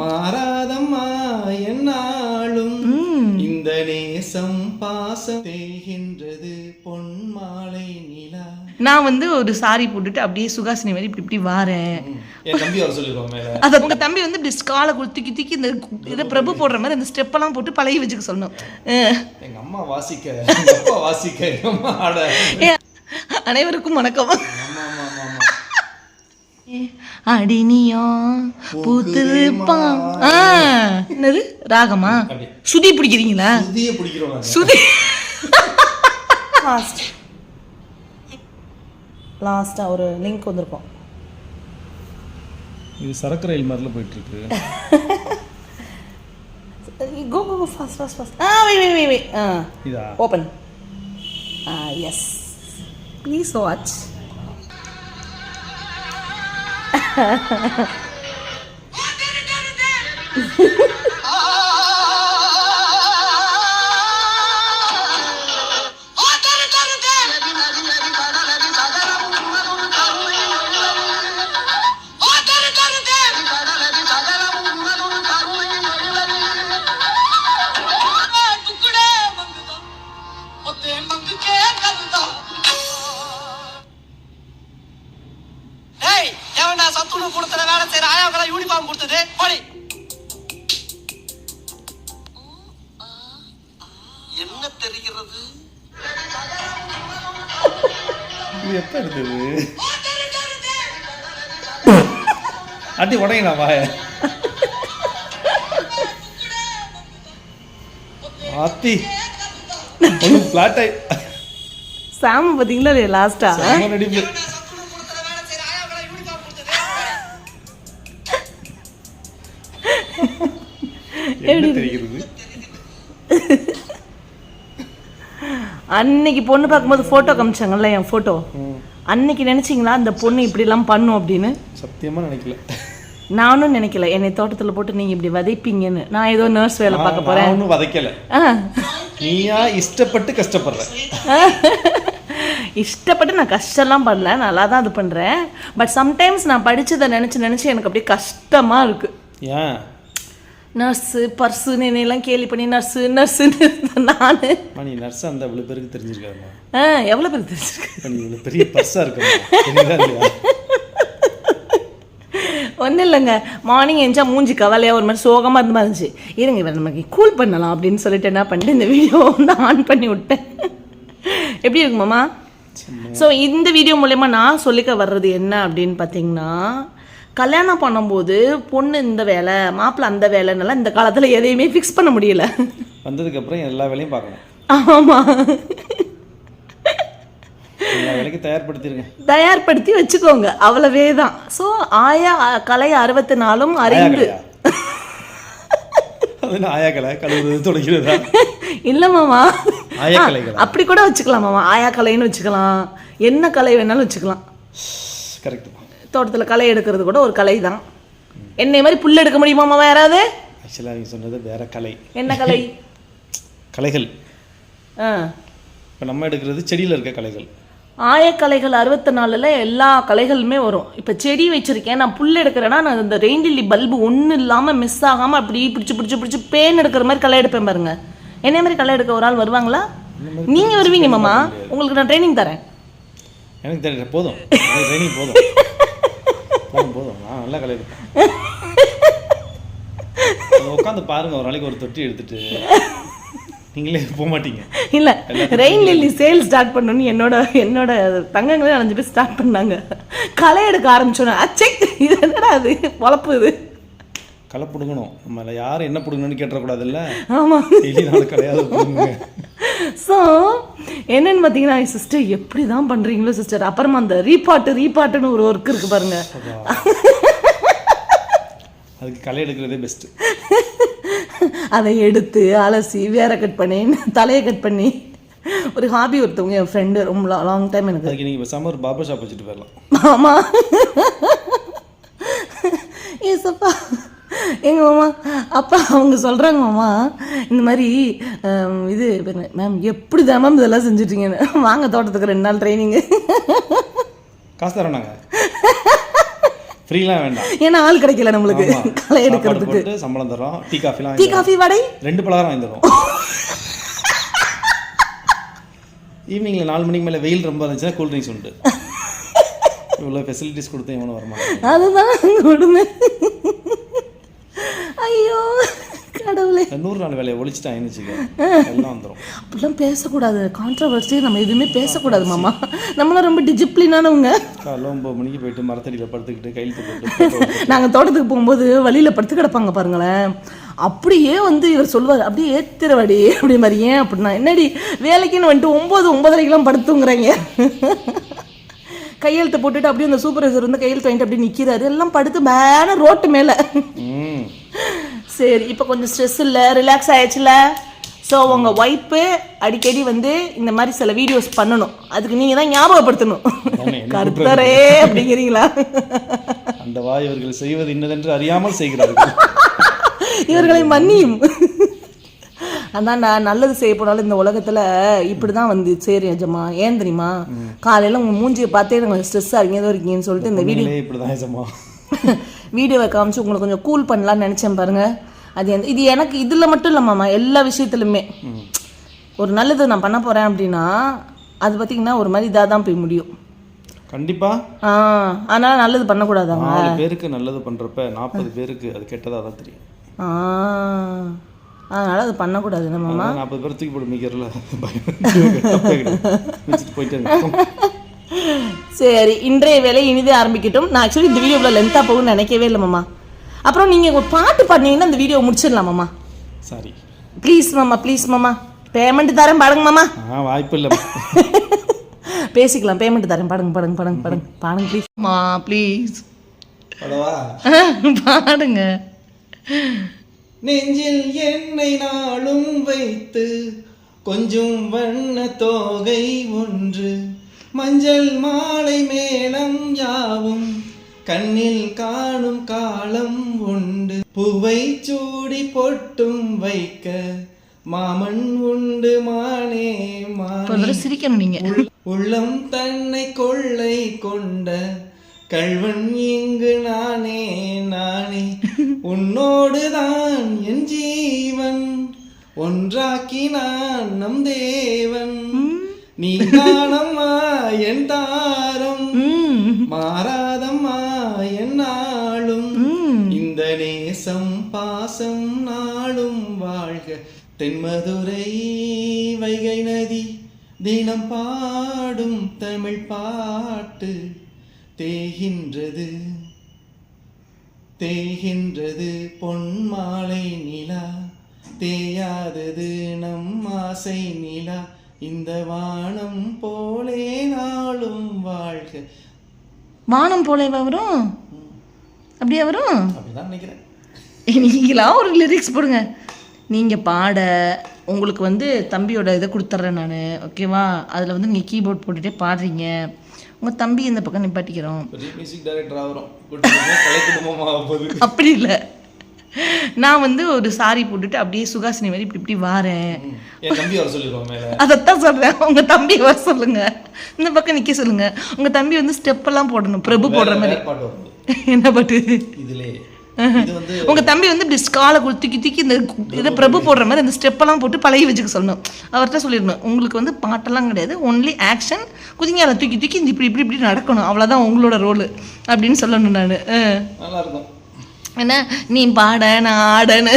மாறாதம்மா என்னாலும் இந்த நேசம் பாசம் தேகின்றது பொன் மாலை நிலா. நான் வந்து ஒரு சாரி போட்டுட்டு அப்படியே சுகாசினி மாதிரி இப்படி இப்படி வாரேன். அது உங்க தம்பி வந்து இப்படி ஸ்காலை குத்தி திக்கி இந்த இதை பிரபு போடுற மாதிரி அந்த ஸ்டெப்பெல்லாம் போட்டு பழகி வச்சுக்க சொல்லணும். எங்க அம்மா வாசிக்க வாசிக்க அனைவருக்கும் வணக்கம். அடினியா பூத்திருப்பான் ஆ, என்னது? ராகமா. சுதி பிடிக்கிறீங்களா. சுதி லாஸ்ட் லாஸ்ட்டாக ஒரு லிங்க் வந்திருக்கோம். இது சரக்கு ரயில் மாதிரில போயிட்டு இருக்கு go go fast fast fast ah வை வை வை வை ஆ இதா? Open ah yes please watch ハハハハ! சத்துணவு கூடத்துல வேலை செய்யற ஆயாவுக்கெல்லாம் யூனிஃபார்ம் கொடுத்தது. போடி. என்ன தெரிகிறது? எப்ப எடுத்தது? அடி உடையணா வாய? ஆத்தி. ஒன்றும் பிளாட் ஆயி சாம பார்த்தீங்களா லாஸ்ட்டா செம்ம நடிப்பு. தெரிகிறது? அன்னைக்கு பொண்ணு பார்க்கும்போது ஃபோட்டோ காமிச்சாங்கல்ல என் ஃபோட்டோ அன்னைக்கு நினைச்சீங்களா இந்த பொண்ணு இப்படிலாம் பண்ணும் அப்படின்னு? சத்தியமா நினைக்கல. நானும் நினைக்கல. என்னை தோட்டத்தில் போட்டு நீங்கள் இப்படி விதைப்பீங்கன்னு. நான் ஏதோ நர்ஸ் வேலை பார்க்க நான் போகிறேன் ஒன்றும் வதைக்கல நீயா இஷ்டப்பட்டு கஷ்டப்படுற இஷ்டப்பட்டு நான் கஷ்டம்லாம் பண்ணல. நல்லா தான் இது பண்ணுறேன் பட் சம்டைம்ஸ் நான் படிச்சதை நினச்சி நினச்சி எனக்கு அப்படியே கஷ்டமாக இருக்குது ஏன்? நர்ஸு பர்ஸுன்னு என்னையெல்லாம் கேலி பண்ணி நர்ஸு நர்ஸுன்னு நான். நீ நர்ஸ் அந்த இவ்வளோ பேருக்கு தெரிஞ்சிருக்காருமா? ஆ எவ்வளோ பேர் தெரிஞ்சிருக்கு இவ்வளோ பெரிய பர்ஸாக இருக்கமா? ஒன்றும் இல்லைங்க. மார்னிங் எஞ்சா மூஞ்சி கவலையாக ஒரு மாதிரி சோகமாக இருந்த மாதிரி இருந்துச்சு. இருங்க இவரை நமக்கு கூல் பண்ணலாம் அப்படின்னு சொல்லிட்டு என்ன பண்ணிட்டு இந்த வீடியோ வந்து ஆன் பண்ணி விட்டேன். எப்படி இருக்கு மாமா ஸோ இந்த வீடியோ மூலயமா நான் சொல்லிக்க வர்றது என்ன அப்படின்னு பார்த்தீங்கன்னா கல்யாணம் பண்ணும்போது பொண்ணு இந்த வேலை மாப்பிள்ளை அந்த வேலைன்னெல்லாம் இந்த காலத்தில் எதையுமே ஃபிக்ஸ் பண்ண முடியல. வந்ததுக்கப்புறம் எல்லா வேலையும் பார்க்கணும். ஆமாம் தயார்படுத்திருங்க. தயார்படுத்தி வச்சுக்கோங்க. அவ்வளவே தான். ஸோ ஆயா கலை அறுபத்தி நாலும் அறிந்து ஆயாக்கலை? கழுவுறது துடைக்கிறதா? இல்லை மாமா? அப்படி கூட வச்சுக்கலாம் மாமா. ஆயா கலைன்னு வச்சுக்கலாம். என்ன கலை வேணாலும் வச்சுக்கலாம். கரெக்ட் தோட்டத்தில் களை எடுக்கிறது கூட ஒரு கலை தான் என்னை மாதிரி புல் எடுக்க முடியுமா மாமா யாராவது? ஆக்சுவலாக நீங்கள் சொன்னது வேற கலை. என்ன கலை? கலைகள். ஆ. இப்போ நம்ம எடுக்கிறது செடியில் இருக்க கலைகள். ஆயக்கலைகள் அறுபத்தி நாலில் எல்லா கலைகளுமே வரும். இப்போ செடி வச்சுருக்கேன் நான் புல் எடுக்கிறேன்னா நான் இந்த ரெயின்டில்லி பல்பு ஒன்றும் இல்லாமல் மிஸ் ஆகாமல் அப்படி பிடிச்சி பிடிச்சி பிடிச்சி பேன் எடுக்கிற மாதிரி களை எடுப்பேன் பாருங்க. என்ன மாதிரி களை எடுக்க ஒரு ஆள் வருவாங்களா? நீங்கள் வருவீங்க மாமா. உங்களுக்கு நான் ட்ரைனிங் தரேன். எனக்கு தெரியல போதும். training போதும். போதும். நான் நல்லா கலை எடுப்பேன் உட்காந்து பாருங்க ஒரு நாளைக்கு ஒரு தொட்டி எடுத்துட்டு. நீங்களே போக மாட்டீங்க. இல்லை ரெயின் லில்லி சேல் ஸ்டார்ட் பண்ணணும்னு என்னோட என்னோட தங்கங்களே அஞ்சு பேர் ஸ்டார்ட் பண்ணாங்க. களை எடுக்க ஆரம்பிச்சோன்னே. அச்சை இது என்னடா அது? பொழப்பு இது. களை பிடுங்கணும் நம்மள யாரும் என்ன பிடுங்கணும்னு கேட்டக்கூடாதுல்ல ஆமாம் நாள் கிடையாது ஸோ என்னன்னு பார்த்தீங்கன்னா சிஸ்டர் எப்படி தான் பண்ணுறீங்களோ சிஸ்டர் அப்புறமா அந்த ரீபாட்டு ரீபாட்டுன்னு ஒரு ஒர்க் இருக்கு பாருங்க. அதுக்கு களை எடுக்கிறதே பெஸ்ட்டு அதை எடுத்து அலசி வேற கட் பண்ணி தலையை கட் பண்ணி. ஒரு ஹாபி ஒருத்தவங்க என் ஃப்ரெண்டு ரொம்ப லாங் டைம் எனக்கு. அதுக்கு நீங்கள் பேசாமல் ஒரு பார்பர் ஷாப் வச்சுட்டு போயிடலாம். மாமா ஏசப்பா எங்க மாமா? அப்பா அவங்க சொல்றாங்க மாமா இந்த மாதிரி இது மேம் எப்படி தான் மேம் இதெல்லாம் செஞ்சுட்டீங்கன்னு. வாங்க தோட்டத்துக்கு ரெண்டு நாள் ட்ரைனிங்கு காசு தரோம் ஃப்ரீலாம் வேண்டாம். ஏன்னா ஆள் கிடைக்கல நம்மளுக்கு. களை எடுக்கிறதுக்கு. சம்பளம் தரோம் டீ காஃபிலாம் டீ. காஃபி வடை? ரெண்டு பலகாரம் வாங்கி தரோம் ஈவினிங்கில் நாலு மணிக்கு மேலே வெயில் ரொம்ப இருந்துச்சுன்னா கூல் ட்ரிங்க்ஸ் உண்டு. இவ்வளோ ஃபெசிலிட்டிஸ் கொடுத்து எவனும் வரமாட்டான். அதுதான் கொடுமை. ஐயோ கடவுளே. நூறு நாள் வேலையை வச்சுக்க எல்லாம் வந்துடும் அப்படிலாம் பேசக்கூடாது. கான்ட்ரவர்சி நம்ம எதுவுமே பேசக்கூடாது மாமா. நம்மளாம் ரொம்ப டிசிப்ளினானவங்க காலைல ஒம்பது மணிக்கு போயிட்டு மரத்தடியில் படுத்துக்கிட்டு கையெழுத்து போட்டு நாங்கள் தோட்டத்துக்கு போகும்போது வழியில் படுத்து கிடப்பாங்க பாருங்களேன். அப்படியே வந்து இவர் சொல்லுவார் அப்படியே ஏத்திரவாடி அப்படி மாதிரி. ஏன் அப்படின்னா என்னடி வேலைக்குன்னு வந்துட்டு ஒம்பது ஒன்பதரைக்கெல்லாம் படுத்துங்கிறாங்க. கையெழுத்து போட்டுட்டு அப்படியே அந்த சூப்பர்வைசர் வந்து கையெழுத்து வாங்கிட்டு அப்படியே நிற்கிறாரு எல்லாம் படுத்து மேலே ரோட்டு மேலே. சரி இப்போ கொஞ்சம் ஸ்ட்ரெஸ் இல்லை ரிலாக்ஸ் ஆயிடுச்சுல? ஸோ உங்கள் ஒய்ஃபு அடிக்கடி வந்து இந்த மாதிரி சில வீடியோஸ் பண்ணணும். அதுக்கு நீங்கள் தான் ஞாபகப்படுத்தணும். கர்த்தரே அப்படிங்கிறீங்களா? அந்த வாய் இவர்கள் செய்வது இன்னதென்று அறியாமல் செய்கிறார்கள். இவர்களை மன்னியும். அதான்டா நல்லது செய்ய போனாலும் இந்த உலகத்துல இப்படி தான் வந்து சரி அஜமா ஏன் தெரியுமா? காலையில உங்க மூஞ்சியை பார்த்தே எனக்கு ஸ்ட்ரெஸ்ஸாக இருக்கீங்க ஏதோ இருக்கீங்கன்னு சொல்லிட்டு இந்த வீடியோ நீங்களே இப்படி தான் வீடியோவை காமிச்சு உங்களை கொஞ்சம் கூல் பண்ணலாம்னு நினச்சேன் பாருங்க. அது எந்த இது எனக்கு இதில் மட்டும் இல்லை மாமா எல்லா விஷயத்துலையுமே ஒரு நல்லது நான் பண்ண போகிறேன் அப்படின்னா அது பார்த்தீங்கன்னா ஒரு மாதிரி இதாக தான் போய் முடியும். கண்டிப்பா. ஆ அதனால் நல்லது பண்ணக்கூடாதாங்க நாலு பேருக்கு நல்லது பண்றப்ப நாற்பது பேருக்கு அது கெட்டதா தான் தெரியும். ஆ அதனால் அது பண்ணக்கூடாது என்ன மாமா? அதான் நாற்பது பேர் தூக்கி போட்டு மிக்கிறல போயிட்டே சரி இன்றைய வேலை இனிதே ஆரம்பிக்கட்டும். நான் ஆக்சுவலி இந்த வீடியோவில் லென்த்தாக போகும்னு நினைக்கவே இல்லை மாமா. அப்புறம் நீங்கள் ஒரு பாட்டு பாடினீங்கன்னா இந்த வீடியோ முடிச்சிடலாம் மாமா. சாரி. ப்ளீஸ் மாமா ப்ளீஸ் மாமா. பேமெண்ட் தரேன் பாடுங்க மாமா. வாய்ப்பு இல்லை பேசிக்கலாம் பேமெண்ட் தரேன் பாடுங்க பாடுங்க பாடுங்க பாடுங்க. பாடுங்க ப்ளீஸ் மா ப்ளீஸ் படவா? பாடுங்க. நெஞ்சில் என்னை நாளும் வைத்து கொஞ்சம் வண்ண தோகை ஒன்று மஞ்சள் மாலை மேளம் யாவும் கண்ணில் காணும் காலம் உண்டு. பூவை சூடி பொட்டும் வைக்க மாமன் உண்டு மானே மானே. சிரிக்கணும் நீங்கள் உள்- உள்ளம் தன்னை கொள்ளை கொண்ட கள்வன் இங்கு நானே நானே. உன்னோடுதான் என் ஜீவன் ஒன்றாக்கினான் நம் தேவன். நீ தானம்மா என் தாரம். மாறாதம்மா என் நாளும். இந்த நேசம் பாசம் நாளும் வாழ்க. தென்மதுரை வைகை நதி தினம் பாடும் தமிழ் பாட்டு. தேகின்றது தேகின்றது பொன்மாலை நிலா. தேயாதது நம் ஆசை நிலா. இந்த வானம் போலே நாளும் வாழ்க. வானம் போலேவா வரும்? அப்படியே வரும்? அப்படிதான் நினைக்கிறேன். ஒரு லிரிக்ஸ் போடுங்க. நீங்கள் பாட உங்களுக்கு வந்து தம்பியோட இதை கொடுத்துட்றேன் நான் ஓகேவா? அதில் வந்து நீங்கள் கீபோர்ட் போட்டுகிட்டே பாடுறீங்க. உங்கள் தம்பி இந்த பக்கம் நிப்பாட்டிக்கிறோம். அப்படி இல்லை. நான் வந்து ஒரு சாரி போட்டுட்டு அப்படியே சுகாசினி மாதிரி இப்படி இப்படி வாரேன். அதைத்தான் சொல்கிறேன் உங்கள் தம்பி வர சொல்லுங்க. இந்த பக்கம் நிற்க சொல்லுங்க. உங்கள் தம்பி வந்து ஸ்டெப்பெல்லாம் போடணும். பிரபு போடுற மாதிரி. என்ன பாட்டு? உங்க தம்பி வந்து இப்படி காலை குத்தி தூக்கி தூக்கி இந்த இதை பிரபு போடுற மாதிரி அந்த ஸ்டெப்பெல்லாம் போட்டு பழகி வச்சுக்க சொல்லணும். அவர்கிட்ட சொல்லிடணும். உங்களுக்கு வந்து பாட்டெல்லாம் கிடையாது. ஒன்லி ஆக்ஷன் குதிங்க அதை தூக்கி தூக்கி இந்த இப்படி இப்படி இப்படி நடக்கணும். அவ்வளோதான் உங்களோட ரோலு அப்படின்னு சொல்லணும் நான். நல்லா இருக்கும். என்ன? நீ பாட நான் ஆடன்னு.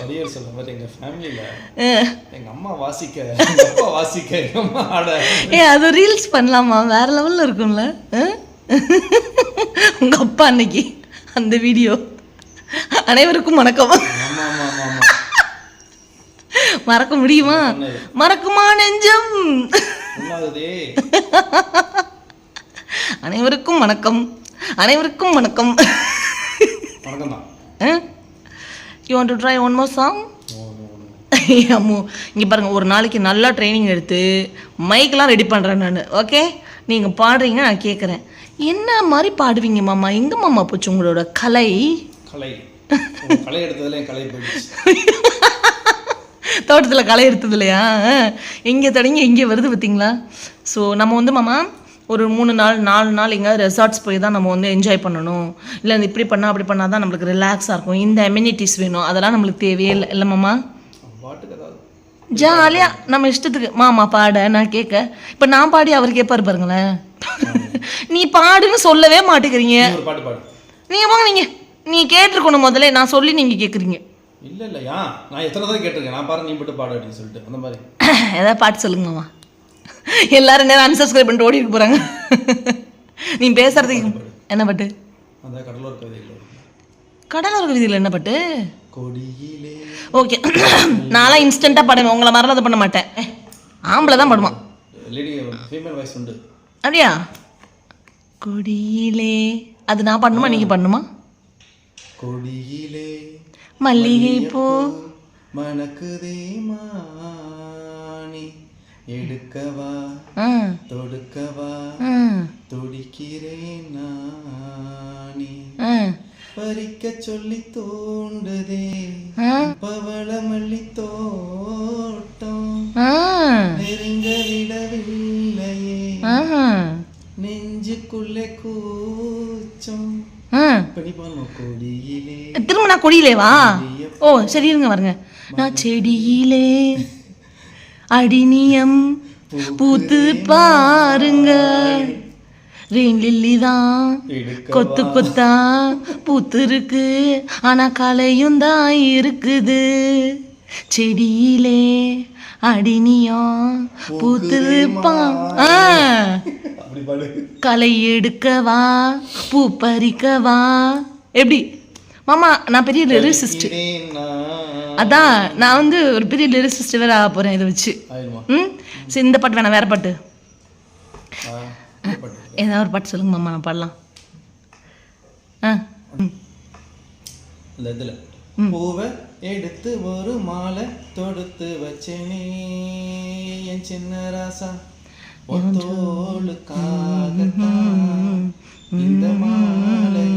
வடிவேல் சொல்ற மாதிரி எங்க ஃபேமிலியில எங்க அம்மா வாசிக்க அப்பா வாசிக்க எங்க அம்மா ஆட. ஏ அது ரீல்ஸ் பண்ணலாமா? வேற லெவலில் இருக்கும்ல? உங்க அப்பா அன்னைக்கு அந்த வீடியோ அனைவருக்கும் வணக்கம். மறக்க முடியுமா? மறக்குமா நெஞ்சம்? அனைவருக்கும் வணக்கம். அனைவருக்கும் வணக்கம். You want to try one more song அம்மோ. இங்கே பாருங்கள் ஒரு நாளைக்கு நல்லா ட்ரைனிங் எடுத்து மைக்கெலாம் ரெடி பண்ணுறேன் நான். ஓகே நீங்கள் பாடுறீங்க நான் கேட்குறேன் என்ன மாதிரி பாடுவீங்க மாமா? எங்கே மாமா போச்சு உங்களோட கலை? கலை. கலை எடுத்ததுல தோட்டத்தில் களை எடுத்தது இல்லையா? எங்கே தொடங்கி எங்கே வருது பார்த்தீங்களா? ஸோ நம்ம வந்து மாமா ஒரு மூணு நாள் நாலு நாள் எங்கேயாவது ரெசார்ட்ஸ் போய் தான் நம்ம வந்து என்ஜாய் பண்ணணும். இல்லை இப்படி பண்ணால் அப்படி பண்ணால் தான் நம்மளுக்கு ரிலாக்ஸாக இருக்கும். இந்த அம்யூனிட்டிஸ் வேணும். அதெல்லாம் நம்மளுக்கு தேவையே இல்லை. இல்லை மாமா? ஜாலியாக நம்ம இஷ்டத்துக்கு. மாமா பாட நான் கேட்க. இப்போ நான் பாடி அவர் கேட்பாரு பாருங்களேன். நீ பாடுன்னு சொல்லவே மாட்டேங்கிறீங்க. நீங்கள் நீங்கள் நீ கேட்டிருக்கணும் முதல்ல. நான் சொல்லி நீங்கள் கேட்குறீங்க. இல்ல இல்ல ஏன் நான் எத்தனை தடவை கேட்டிருக்கேன். நான் பாரு நீ மட்டும் பாடு அப்படின்னு சொல்லிட்டு. அந்த மாதிரி. ஏதாவது பாட்டு சொல்லுங்க மாமா. எல்லாரும் நேரம் அன்சப்ஸ்கிரைப் பண்ணிட்டு ஓடி இருக்க போகிறாங்க நீ பேசுறதுக்கு என்ன பாட்டு? கடலோர விதியில் என்ன பாட்டு? ஓகே. நான்லாம் இன்ஸ்டண்ட்டாக பாடுவேன். உங்களை மாதிரிலாம் அதை பண்ண மாட்டேன். ஆம்பளை தான் பாடுவான். அப்படியா? கொடியிலே. அது நான் பண்ணுமா? நீங்கள் பண்ணுமா? கொடியிலே. மல்லிகை பூ மணக்குதே மானி எடுக்கவா? தொடுக்கவா? துடிக்கிறேன் நானி. பறிக்க சொல்லி தோண்டுதே. பவளமல்லி தோட்டம். நெருங்க விடவில்லையே. நெஞ்சுக்குள்ளே கூச்சம். திரும்ப நான் கொடியிலே வா? ஓ சரி இருங்க வருங்க. நான் செடியிலே. அடினியம் பூத்து பாருங்க ரெயின் லில்லி தான் கொத்து கொத்தா பூத்து இருக்கு ஆனா கலையும் தான் இருக்குது. செடியிலே அடினியம் பூத்துருப்பா ஆ. அப்படி பாடு. களை எடுக்கவா? பூ பறிக்கவா? எப்படி? மாமா நான் பெரிய லிரிசிஸ்ட். அதான் நான் வந்து ஒரு பெரிய லிரிசிஸ்ட் வேற ஆக போறேன் இதை வச்சு. ம்? சரி இந்த பாட்டு வேணாம் வேற பாட்டு. ஏதாவது ஒரு பாட்டு சொல்லுங்க மாமா நான் பாடலாம். ஆ பூவை எடுத்து ஒரு மாலை தொடுத்து வச்சேனே என் சின்ன ராசா. ஒத்தோளுக்காகத்தான் இந்த மாலை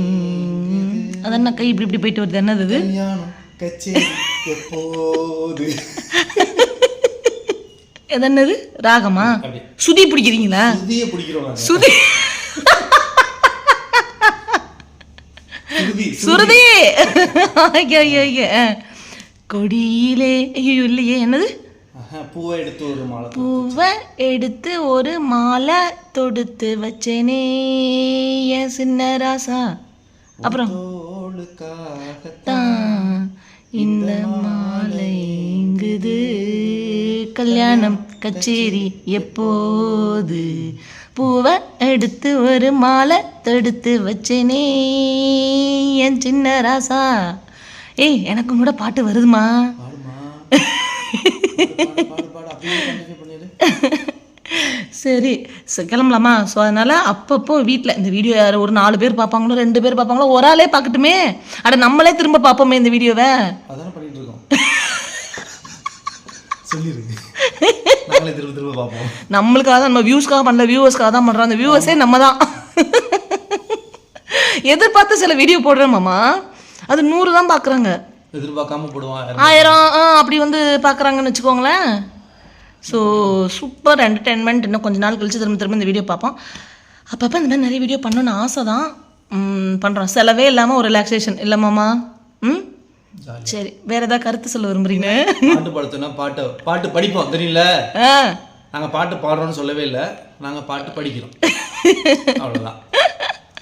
இங்குது. அதான் கை இப்படி இப்படி போயிட்டு வருது. என்னது இது? கல்யாணம் கச்சேரி எப்போது? இது என்னது? ராகமா? சுதி பிடிக்கிறீங்களா? சுதியை பிடிக்கிறோம். சுதி. சுருதி. கொடியிலே ஐயோ இல்லையே என்னது? பூவை எடுத்து ஒரு மாலை தொடுத்து. பூவை எடுத்து ஒரு மாலை தொடுத்து வச்சேனே என் சின்ன ராசா. அப்புறம்? தோளுக்காகத்தான் தான் இந்த மாலை இங்குது கல்யாணம் கச்சேரி எப்போது? பூவை எடுத்து ஒரு மாலை தொடுத்து வச்சேனே. என் சின்ன ராசா. ஏய் எனக்கும் கூட பாட்டு வருதுமா? சரி கிளம்பலாமா? ஸோ அதனால் அப்பப்போ வீட்டில் இந்த வீடியோ யார் ஒரு நாலு பேர் பார்ப்பாங்களோ ரெண்டு பேர் பார்ப்பாங்களோ ஒரு ஆளே பார்க்கட்டுமே. அட நம்மளே திரும்ப பார்ப்போமே இந்த வீடியோவை. அதானே பண்ணிட்டு இருக்கோம். நம்மளுக்காக தான் நம்ம வியூஸ்க்காக பண்ணல வியூவர்ஸ்க்காக தான் பண்ணுறோம் அந்த வியூவர்ஸே நம்ம தான். எதிர்பார்த்து சில வீடியோ போடுறேன் மாமா. அது நூறு தான் பார்க்குறாங்க. எதிர்பார்க்காம போடுவான் ஆயிரம் அப்படி வந்து பார்க்குறாங்கன்னு வச்சுக்கோங்களேன். ஸோ சூப்பர் என்டர்டெயின்மெண்ட் இன்னும் கொஞ்ச நாள் கழிச்சு திரும்ப திரும்ப இந்த வீடியோ பார்ப்போம். அப்பப்போ இந்த மாதிரி நிறைய வீடியோ பண்ணணும்னு ஆசை தான் பண்ணுறோம் செலவே இல்லாமல் ஒரு ரிலாக்ஸேஷன் இல்லை மாமா? ம்? சரி. வேறு ஏதாவது கருத்து சொல்ல விரும்புறீங்க? பாட்டு பாடுத்தோன்னா பாட்டு பாட்டு படிப்போம். தெரியல ஆ. நாங்க பாட்டு பாடுறோம்னு சொல்லவே இல்லை. நாங்க பாட்டு படிக்கிறோம். அவ்வளவுதான்.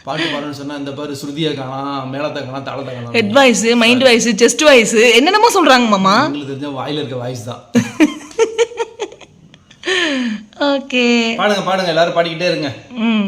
பாட்டு பாடுறோம்னு சொன்னா இந்த பாரு ஸ்ருதியை காணாம் மேளத்தை காணாம் தாளத்தை காணாம். Head voice mind voice chest voice என்னென்னமோ சொல்கிறாங்க மாமா. உங்களுக்கு தெரிஞ்ச வாயில இருக்க வாய்ஸ் தான். ஓகே பாடுங்க பாடுங்க எல்லாரும் பாடிக்கிட்டே இருங்க. ம்.